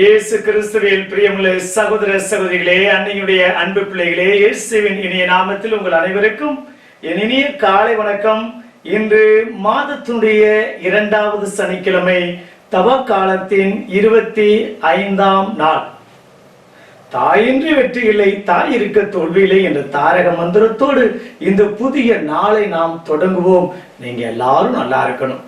இயேசு கிறிஸ்துவின் பிரியமுள்ள சகோதர சகோதரிகளே அன்னையுடைய அன்பு பிள்ளைகளே இயேசுவின் இனிய நாமத்தில் உங்கள் அனைவருக்கும் என் இனிய காலை வணக்கம். இன்று மாதத்தினுடைய இரண்டாவது சனிக்கிழமை தவ காலத்தின் இருபத்தி ஐந்தாம் நாள். தாயின்றி வெற்றி இல்லை தாய் இருக்க தோல்வி இல்லை என்ற தாரக மந்திரத்தோடு இந்த புதிய நாளை நாம் தொடங்குவோம். நீங்க எல்லாரும் நல்லா இருக்கணும்.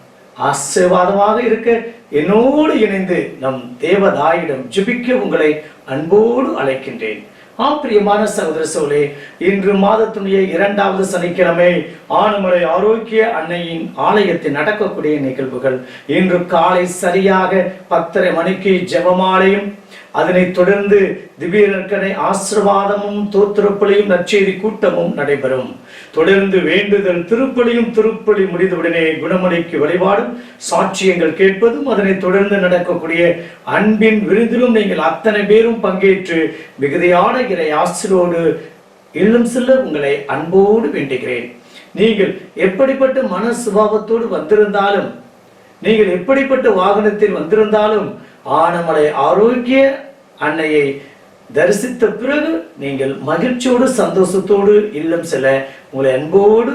ஆசீர்வாதமாக இருக்க என்னோடு இணைந்து நம் தேவதாயிடம் ஜிபிக்க உங்களை அன்போடு அழைக்கின்றேன். ஆம் பிரியமான சகோதர சோலே இன்று மாதத்துடைய இரண்டாவது சனிக்கிழமை ஆணுமலை ஆரோக்கிய அன்னையின் ஆலயத்தில் நடக்கக்கூடிய நிகழ்வுகள். இன்று காலை சரியாக பத்தரை மணிக்கு ஜெபமாலையும் அதனைத் தொடர்ந்து திவ்யர்க்கனை ஆசிர்வாதமும் தோத்திரப்பலியும் நற்செய்தி கூட்டமும் நடைபெறும். தொடர்ந்து வேண்டுதல் திருப்பலியும் திருப்பலி முடிந்தவுடனே குணமடைக்கு வழிபாடும் சாட்சியங்கள் கேட்பதும் அதனைத் தொடர்ந்து நடக்கக்கூடிய அன்பின் விருந்திலும் நீங்கள் அத்தனை பேரும் பங்கேற்று மிகுதியான இறை ஆசிரோடு இன்னும் செல்ல உங்களை அன்போடு வேண்டுகிறேன். நீங்கள் எப்படிப்பட்ட மன சுபாவத்தோடு வந்திருந்தாலும் நீங்கள் எப்படிப்பட்ட வாகனத்தில் வந்திருந்தாலும் ஆனமலை ஆரோக்கிய அன்னையை தரிசித்த பிறகு நீங்கள் மகிழ்ச்சியோடு சந்தோஷத்தோடு இல்லம் செல்ல உங்களை அன்போடு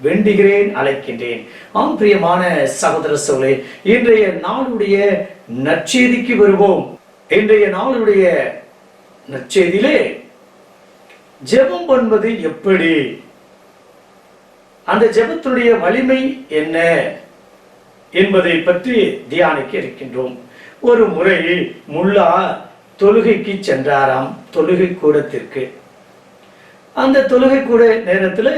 வேண்டுகிறேன் அழைக்கின்றேன். ஆம் பிரியமான சகோதர சோழே இன்றைய நாளுடைய நற்செய்திக்கு வருவோம். இன்றைய நாளுடைய நற்செய்தியிலே ஜெபம் பண்ணுவது எப்படி? அந்த ஜெபத்துடைய வலிமை என்ன என்பதை பற்றி தியானிக்க இருக்கின்றோம். ஒரு முறை முல்லா தொழுகைக்கு சென்றாராம் தொழுகை கூடத்திற்கு. அந்த தொழுகை கூட நேரத்துல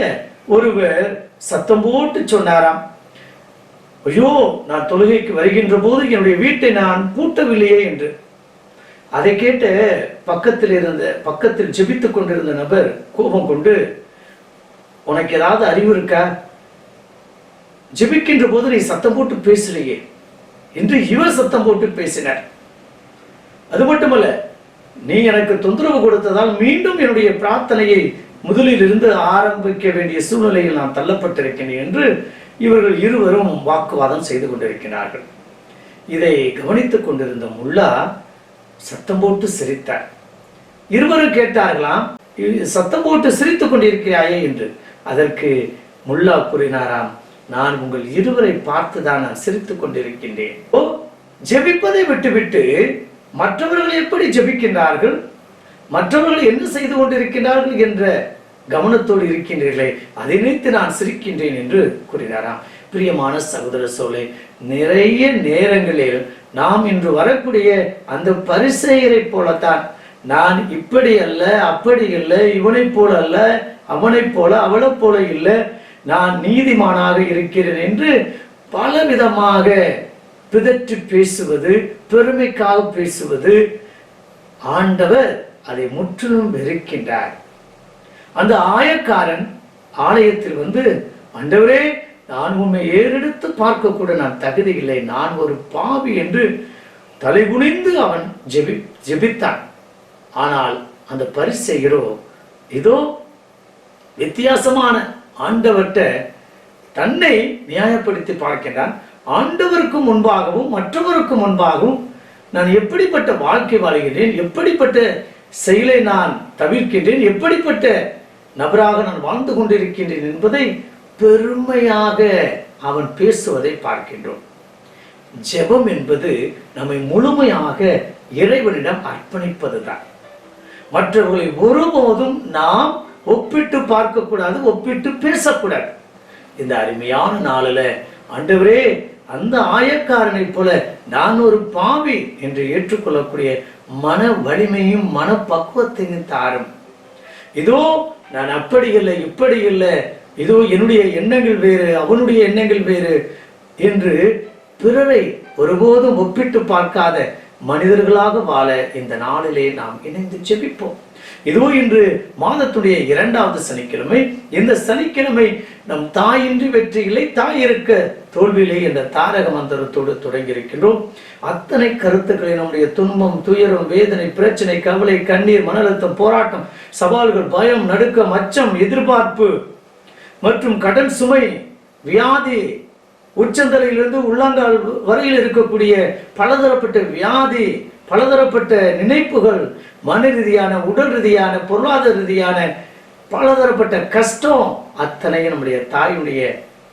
ஒருவர் சத்தம் போட்டு சொன்னாராம் ஐயோ நான் தொழுகைக்கு வருகின்ற போது என்னுடைய வீட்டை நான் பூட்டவில்லையே என்று. அதை கேட்டு பக்கத்தில் இருந்த பக்கத்தில் ஜெபித்துக் கொண்டிருந்த நபர் கோபம் கொண்டு உனக்கு ஏதாவது அறிவு இருக்கா? ஜெபிக்கின்ற போது நீ சத்தம் போட்டு பேசலையே என்று இவர் சத்தம் போட்டு பேசினார். அது மட்டுமல்ல நீ எனக்கு தொந்தரவு கொடுத்ததால் மீண்டும் என்னுடைய பிரார்த்தனையை முதலில் இருந்து ஆரம்பிக்க வேண்டிய சூழ்நிலையில் நான் தள்ளப்பட்டிருக்கிறேன் என்று இவர்கள் இருவரும் வாக்குவாதம் செய்து கொண்டிருக்கிறார்கள். இதை கவனித்துக் கொண்டிருந்த முல்லா சத்தம் போட்டு சிரித்தார். இருவரும் கேட்டார்களாம் சத்தம் போட்டு சிரித்துக் கொண்டிருக்கிறாயே என்று. அதற்கு முல்லா கூறினாராம் நான் உங்கள் இருவரை பார்த்துதான் நான் சிரித்துக் கொண்டிருக்கின்றேன். ஓ ஜெபிப்பதை விட்டுவிட்டு மற்றவர்கள் எப்படி ஜெபிக்கின்றார்கள்? மற்றவர்கள் என்ன செய்து கொண்டிருக்கிறார்கள் என்ற கவனத்தோடு இருக்கின்றீர்களே அதை நினைத்து நான் சிரிக்கின்றேன் என்று கூறினாராம். பிரியமான சகோதர சோலை நிறைய நேரங்களில் நாம் இன்று வரக்கூடிய அந்த பரிசெயரை போலத்தான். நான் இப்படி அல்ல அப்படி இல்லை இவனைப் போல அல்ல அவனைப் போல அவளைப் போல இல்லை. நான் நீதிமானாக இருக்கிறேன் என்று பலவிதமாக பிதற்றி பேசுவது பெருமைக்காக பேசுவது ஆண்டவர் அதை முற்றிலும் வெறுக்கின்றார். அந்த ஆயக்காரன் ஆலயத்தில் வந்து ஆண்டவரே நான் உண்மை ஏறெடுத்து பார்க்க கூட நான் தகுதி இல்லை நான் ஒரு பாவி என்று தலைகுனிந்து அவன் ஜெபி ஜெபித்தான். ஆனால் அந்த பரிசெயரோ இதோ வித்தியாசமான ஆண்டவர்கிட்ட தன்னை நியாயப்படுத்தி பார்க்கின்றான். ஆண்டவருக்கு முன்பாகவும் மற்றவருக்கு முன்பாகவும் நான் எப்படிப்பட்ட வாழ்க்கை வாழ்கிறேன் எப்படிப்பட்ட செயலை நான் தவிர்க்கின்றேன் எப்படிப்பட்ட நபராக நான் வாழ்ந்து கொண்டிருக்கின்றேன் என்பதை பெருமையாக அவன் பேசுவதை பார்க்கின்றோம். ஜெபம் என்பது நம்மை முழுமையாக இறைவனிடம் அர்ப்பணிப்பதுதான். மற்றவர்களை ஒருபோதும் நாம் ஒப்பிட்டு பார்க்கக்கூடாது ஒப்பிட்டு பேசக்கூடாது. இந்த அருமையான நாளில் ஆண்டவரே அந்த ஆயக்காரனைப் போல நான் ஒரு பாவி என்று ஏற்றுக்கொள்ளக்கூடிய மன வலிமையும் மன பக்குவத்தையும் தாரும். இதோ நான் அப்படி இல்லை இப்படி இல்லை ஏதோ என்னுடைய எண்ணங்கள் வேறு அவனுடைய எண்ணங்கள் வேறு என்று பிறரை ஒருபோதும் ஒப்பிட்டு பார்க்காத மனிதர்களாக வாழ இந்த நாளிலே நாம் இணைந்து செபிப்போம் இதோ இன்று மாதத்துடைய இரண்டாவது சனிக்கிழமை. இந்த சனிக்கிழமை நம் தாயின்றி வெற்றி இல்லை தாய் இருக்க தோல்வியிலே என்ற தாரக மந்திரத்தோடு தொடங்கி இருக்கின்றோம் அத்தனை கருத்துக்களை நம்முடைய துன்பம் துயரம் வேதனை பிரச்சனை கவலை கண்ணீர் மன அழுத்தம் போராட்டம் சவால்கள் பயம் நடுக்கம் அச்சம் எதிர்பார்ப்பு மற்றும் கடன் சுமை வியாதி உச்சந்தலையிலிருந்து உள்ளங்கால் வரையில் இருக்கக்கூடிய பலதரப்பட்ட வியாதி பலதரப்பட்ட நினைப்புகள் மன ரீதியான உடல் ரீதியான பொருளாதார ரீதியான பலதரப்பட்ட கஷ்டம் அத்தனையும் நம்முடைய தாயுடைய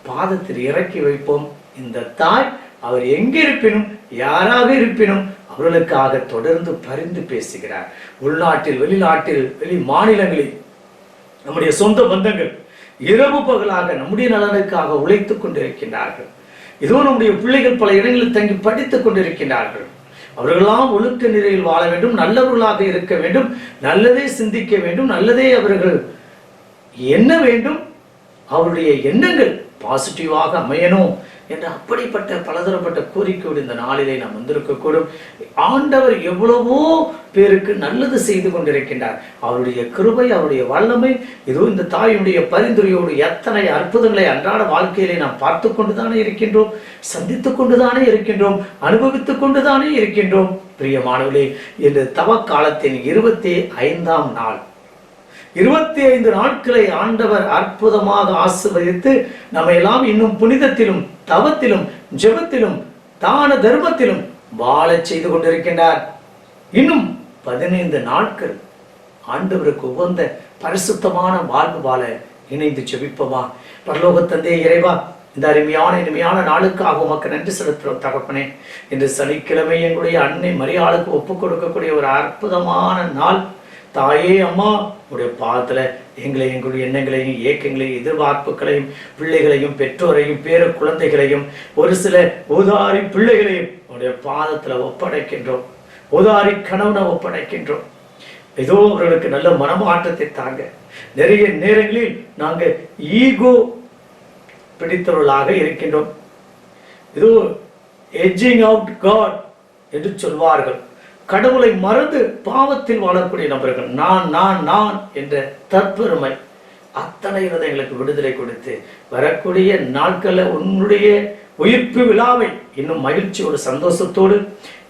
பாதத்தில் இறக்கி வைப்போம். இந்த தாய் அவர் எங்கே இருப்பினும் யாராக இருப்பினும் அவர்களுக்காக தொடர்ந்து பரிந்து பேசுகிறார். உள்நாட்டில் வெளிநாட்டில் வெளி மாநிலங்களில் நம்முடைய சொந்த பந்தங்கள் இரவு பகலாக நம்முடைய நலனுக்காக உழைத்துக் கொண்டிருக்கின்றார்கள். இதோ நம்முடைய பிள்ளைகள் பல இடங்களில் தங்கி படித்துக் கொண்டிருக்கின்றார்கள். அவர்களெல்லாம் ஒழுக்க நிலையில் வாழ வேண்டும் நல்லவர்களாக இருக்க வேண்டும் நல்லதே சிந்திக்க வேண்டும் நல்லதே அவர்கள் என்ன வேண்டும் அவருடைய எண்ணங்கள் பாசிட்டிவாக அமையணும் என்ற அப்படிப்பட்ட பலதரப்பட்ட கோரிக்கையோடு இந்த நாளிலே நாம் வந்திருக்கக்கூடும். ஆண்டவர் எவ்வளவோ பேருக்கு நல்லது செய்து கொண்டிருக்கின்றார். அவருடைய கிருபை அவருடைய வல்லமை இதோ இந்த தாயுடைய பரிந்துரையோடு எத்தனை அற்புதங்களை அன்றாட வாழ்க்கையிலே நாம் பார்த்து கொண்டுதானே இருக்கின்றோம் சந்தித்து கொண்டுதானே இருக்கின்றோம் அனுபவித்துக் கொண்டுதானே இருக்கின்றோம். பிரியமானவர்களே இந்த தவ காலத்தின் இருபத்தி ஐந்தாம் நாள். இருபத்தி ஐந்து நாட்களை ஆண்டவர் அற்புதமாக ஆசிர்வதித்து நம்ம எல்லாம் இன்னும் புனிதத்திலும் தவத்திலும் ஜெபத்திலும் தான தர்மத்திலும் வாழச் செய்து கொண்டிருக்கின்றார். இன்னும் பதினைந்து நாட்கள் ஆண்டவருக்கு உகந்த பரிசுத்தமான வாழ்வு வாழ இணைந்து ஜெபிப்போமா? பரலோக தந்தை இறைவா இந்த அருமையான இனிமையான நாளுக்காக உமக்கு நன்றி செலுத்துகிறோம் தகப்பனே. இன்று சனிக்கிழமை எங்களுடைய அன்னை மரியாளுக்கு ஒப்புக் கொடுக்கக்கூடிய ஒரு அற்புதமான நாள். தாயே அம்மா உடைய பாதத்தில் எங்களை எங்களுடைய எண்ணங்களையும் இயக்கங்களையும் எதிர்பார்ப்புகளையும் பிள்ளைகளையும் பெற்றோரையும் பேர குழந்தைகளையும் ஒரு சில உதாரி பிள்ளைகளையும் உடைய பாதத்தில் ஒப்படைக்கின்றோம். உதாரி கணவனை ஒப்படைக்கின்றோம். ஏதோ அவர்களுக்கு நல்ல மனமாற்றத்தை தாங்க. நிறைய நேரங்களில் நாங்கள் ஈகோ பிடித்தவர்களாக இருக்கின்றோம். ஏதோ எஜ்ஜிங் அவுட் காட் என்று சொல்வார்கள். கடவுளை மறந்து பாவத்தில் வாழக்கூடிய நபர்கள். நான் நான் நான் என்ற தற்பெருமை அத்தனை எங்களுக்கு விடுதலை கொடுத்து வரக்கூடிய நாட்களில் உன்னுடைய உயிர்ப்பு விழாவை இன்னும் மகிழ்ச்சியோடு சந்தோஷத்தோடு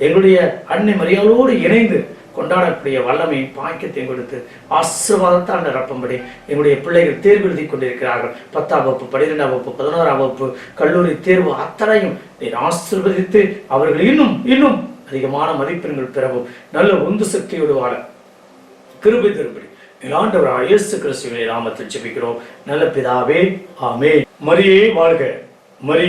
எங்களுடைய அன்னை மரியாதையோடு இணைந்து கொண்டாடக்கூடிய வல்லமையும் பாக்கியத்தையும் கொடுத்து ஆசீர்வாதத்தால் நிரப்பும்படி எங்களுடைய பிள்ளைகள் தேர்வு எழுதி கொண்டிருக்கிறார்கள். பத்தாம் வகுப்பு பன்னிரெண்டாம் வகுப்பு பதினோராம் வகுப்பு கல்லூரி தேர்வு அத்தனையும் நீர் ஆசீர்வதித்து அவர்கள் இன்னும் இன்னும் அதிகமான மதிப்பெண்கள் பெறவும் நல்ல உந்து சக்தியோடு வாழ கிருபை திருப்படி ஆண்டவர் இயேசு கிறிஸ்துவின் நாமத்தில் ஜெபிக்கிறோம். நல்ல பிதாவே ஆமே மரியே வாழ்க. மரி